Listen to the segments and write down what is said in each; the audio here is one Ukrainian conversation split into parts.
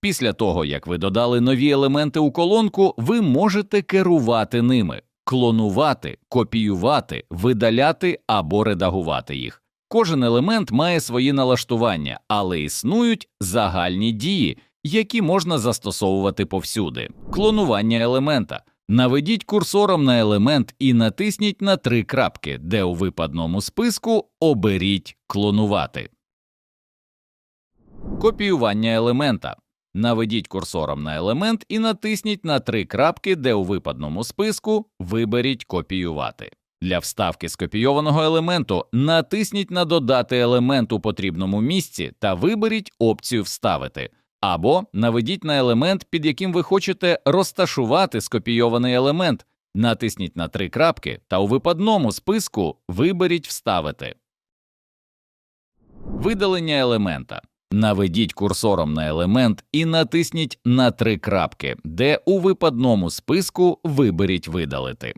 Після того, як ви додали нові елементи у колонку, ви можете керувати ними, клонувати, копіювати, видаляти або редагувати їх. Кожен елемент має свої налаштування, але існують загальні дії, які можна застосовувати повсюди. Клонування елемента. Наведіть курсором на елемент і натисніть на три крапки, де у випадному списку оберіть клонувати. Копіювання елемента. Наведіть курсором на елемент і натисніть на три крапки, де у випадному списку виберіть копіювати. Для вставки скопійованого елементу натисніть на додати елемент у потрібному місці та виберіть опцію Вставити. Або наведіть на елемент, під яким ви хочете розташувати скопійований елемент, натисніть на три крапки та у випадному списку виберіть Вставити. Видалення елемента. Наведіть курсором на елемент і натисніть на три крапки, де у випадному списку виберіть Видалити.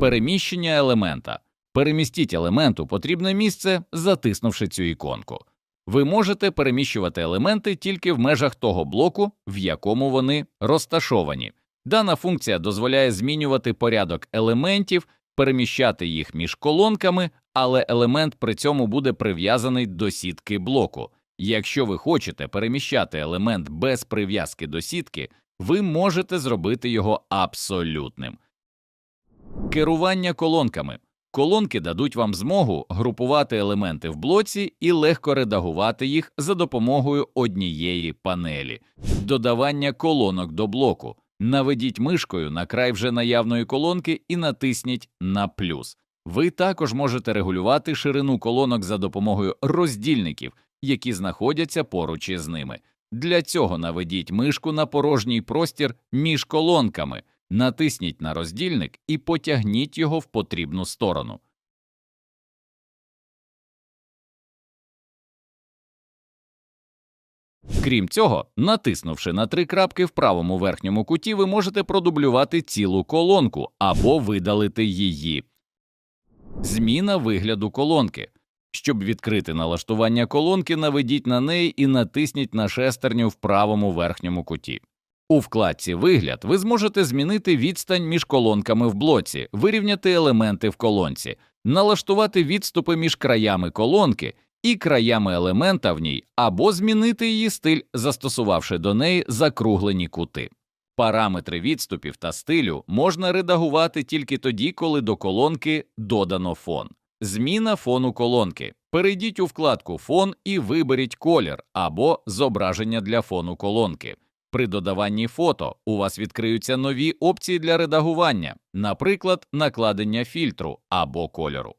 Переміщення елемента. Перемістіть елемент у потрібне місце, затиснувши цю іконку. Ви можете переміщувати елементи тільки в межах того блоку, в якому вони розташовані. Дана функція дозволяє змінювати порядок елементів, переміщати їх між колонками, але елемент при цьому буде прив'язаний до сітки блоку. Якщо ви хочете переміщати елемент без прив'язки до сітки, ви можете зробити його абсолютним. Керування колонками. Колонки дадуть вам змогу групувати елементи в блоці і легко редагувати їх за допомогою однієї панелі. Додавання колонок до блоку. Наведіть мишкою на край вже наявної колонки і натисніть на плюс. Ви також можете регулювати ширину колонок за допомогою роздільників, які знаходяться поруч із ними. Для цього наведіть мишку на порожній простір між колонками, натисніть на роздільник і потягніть його в потрібну сторону. Крім цього, натиснувши на три крапки в правому верхньому куті, ви можете продублювати цілу колонку або видалити її. Зміна вигляду колонки. Щоб відкрити налаштування колонки, наведіть на неї і натисніть на шестерню в правому верхньому куті. У вкладці Вигляд ви зможете змінити відстань між колонками в блоці, вирівняти елементи в колонці, налаштувати відступи між краями колонки і краями елемента в ній, або змінити її стиль, застосувавши до неї закруглені кути. Параметри відступів та стилю можна редагувати тільки тоді, коли до колонки додано фон. Зміна фону колонки. Перейдіть у вкладку Фон і виберіть колір або зображення для фону колонки. При додаванні фото у вас відкриються нові опції для редагування, наприклад, накладення фільтру або кольору.